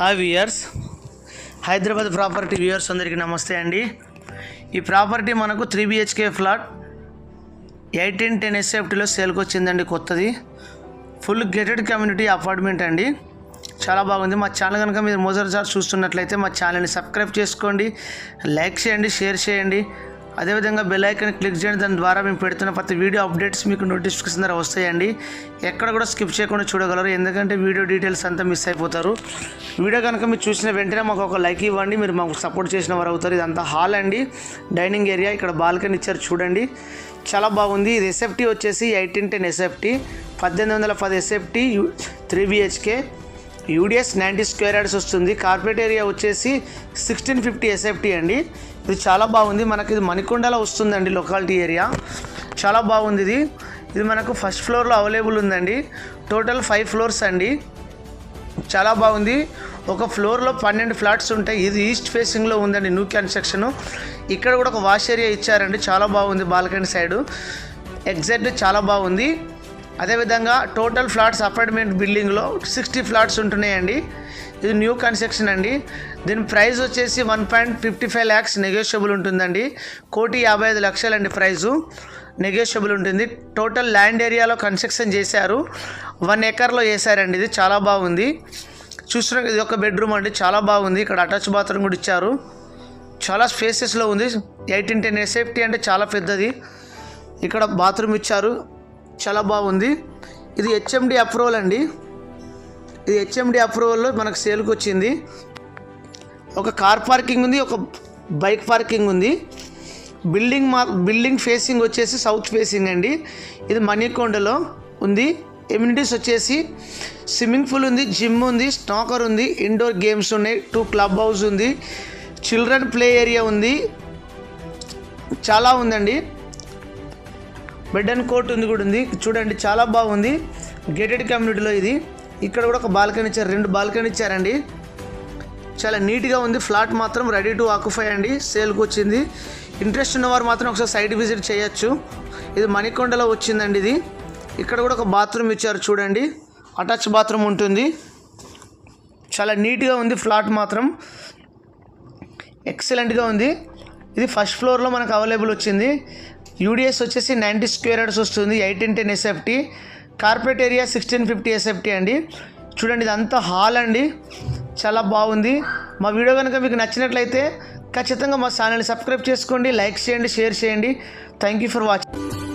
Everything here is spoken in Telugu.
Hi viewers Hyderabad property viewers అందరికీ నమస్తే అండి. ఈ ప్రాపర్టీ మనకు three BHK flat eighteen ten ఎస్ఎఫ్టీలో సేల్కి వచ్చిందండి కొత్తది. ఫుల్ గేటెడ్ కమ్యూనిటీ అపార్ట్మెంట్ అండి. చాలా బాగుంది. మా ఛానల్ కనుక మీరు మొదటిసారి చూస్తున్నట్లయితే మా ఛానల్ని సబ్స్క్రైబ్ చేసుకోండి. లైక్ చేయండి షేర్ చేయండి. అదేవిధంగా బెల్ ఐకాన్ క్లిక్ చేయండి. దాని ద్వారా మేము పెడుతున్న ప్రతి వీడియో అప్డేట్స్ మీకు నోటిఫికేషన్ ద్వారా వస్తాయండి. ఎక్కడ కూడా స్కిప్ చేయకుండా చూడగలరు. ఎందుకంటే వీడియో డీటెయిల్స్ అంతా మిస్ అయిపోతారు. వీడియో కనుక మీరు చూసిన వెంటనే మాకు ఒక లైక్ ఇవ్వండి. మీరు మాకు సపోర్ట్ చేసిన వారు అవుతారు. ఇదంతా హాల్ అండి. డైనింగ్ ఏరియా ఇక్కడ బాల్కనీ ఇచ్చారు చూడండి. చాలా బాగుంది. ఇది ఎస్ఎఫ్టీ వచ్చేసి ఎయిటీన్ టెన్ ఎస్ఎఫ్టీ పద్దెనిమిది వందల పది SFT three BHK UDS ninety square yards వస్తుంది. కార్పొరేట్ ఏరియా వచ్చేసి సిక్స్టీన్ ఫిఫ్టీ ఎస్ఎఫ్టీ అండి. ఇది చాలా బాగుంది. మనకి ఇది మణికొండలో వస్తుందండి లొకాలిటీ ఏరియా చాలా బాగుంది ఇది. ఇది మనకు ఫస్ట్ ఫ్లోర్లో అవైలబుల్ ఉందండి. టోటల్ ఫైవ్ ఫ్లోర్స్ అండి. చాలా బాగుంది. ఒక ఫ్లోర్లో పన్నెండు ఫ్లాట్స్ ఉంటాయి. ఇది ఈస్ట్ ఫేసింగ్లో ఉందండి న్యూ కన్స్ట్రక్షన్ ఇక్కడ కూడా ఒక వాష్ ఏరియా ఇచ్చారండి. చాలా బాగుంది బాల్కనీ సైడు ఎగ్జాక్ట్ చాలా బాగుంది. అదేవిధంగా టోటల్ ఫ్లాట్స్ అపార్ట్మెంట్ బిల్డింగ్లో సిక్స్టీ ఫ్లాట్స్ ఉంటున్నాయండి. ఇది న్యూ కన్స్ట్రక్షన్ అండి. దీని ప్రైస్ వచ్చేసి one point fifty five lakhs negotiable ఉంటుందండి. కోటి యాభై ఐదు లక్షలండి ప్రైజు నెగోషియబుల్ ఉంటుంది. టోటల్ ల్యాండ్ ఏరియాలో కన్స్ట్రక్షన్ చేశారు. వన్ ఎకర్లో వేశారండి. ఇది చాలా బాగుంది. చూసిన ఇది ఒక బెడ్రూమ్ అండి. చాలా బాగుంది. ఇక్కడ అటాచ్ బాత్రూమ్ కూడా ఇచ్చారు. చాలా స్పేసెస్లో ఉంది. ఎయిటీన్ టెన్ సేఫ్టీ అంటే చాలా పెద్దది. ఇక్కడ బాత్రూమ్ ఇచ్చారు. చాలా బాగుంది. ఇది హెచ్ఎండి అప్రూవల్ అండి. ఇది హెచ్ఎండి అప్రూవల్లో మనకు సేల్కి వచ్చింది. ఒక కార్ పార్కింగ్ ఉంది ఒక బైక్ పార్కింగ్ ఉంది. బిల్డింగ్ మా బిల్డింగ్ ఫేసింగ్ వచ్చేసి సౌత్ ఫేసింగ్ అండి. ఇది మణికొండలో ఉంది. ఎమ్యూనిటీస్ వచ్చేసి స్విమ్మింగ్ పూల్ ఉంది జిమ్ ఉంది స్నాకర్ ఉంది ఇండోర్ గేమ్స్ ఉన్నాయి టూ క్లబ్ హౌస్ ఉంది. చిల్డ్రన్ ప్లే ఏరియా ఉంది. చాలా ఉందండి. బెడ్ అండ్ కోట్ ఉంది కూడా ఉంది. చూడండి చాలా బాగుంది. గేటెడ్ కమ్యూనిటీలో ఇది. ఇక్కడ కూడా ఒక బాల్కనీ ఇచ్చారు. రెండు బాల్కనీ ఇచ్చారండి. చాలా నీట్గా ఉంది. ఫ్లాట్ మాత్రం రెడీ టు ఆక్యుఫై అండి. సేల్కి వచ్చింది. ఇంట్రెస్ట్ ఉన్నవారు మాత్రం ఒకసారి సైట్ విజిట్ చేయొచ్చు. ఇది మణికొండలో వచ్చిందండి ఇది. ఇక్కడ కూడా ఒక బాత్రూమ్ ఇచ్చారు చూడండి. అటాచ్ బాత్రూమ్ ఉంటుంది. చాలా నీట్గా ఉంది ఫ్లాట్ మాత్రం. ఎక్సలెంట్గా ఉంది. ఇది ఫస్ట్ ఫ్లోర్లో మనకు అవైలబుల్ వచ్చింది. యూడిఎస్ వచ్చేసి నైంటీ స్క్వేర్ యార్డ్స్ వస్తుంది. Eighteen ten SFT corporate area sixteen fifty SFT అండి. చూడండి ఇదంతా హాల్ అండి. చాలా బాగుంది. మా వీడియో కనుక మీకు నచ్చినట్లయితే ఖచ్చితంగా మా ఛానల్ని సబ్స్క్రైబ్ చేసుకోండి లైక్ చేయండి షేర్ చేయండి. Thank you for watching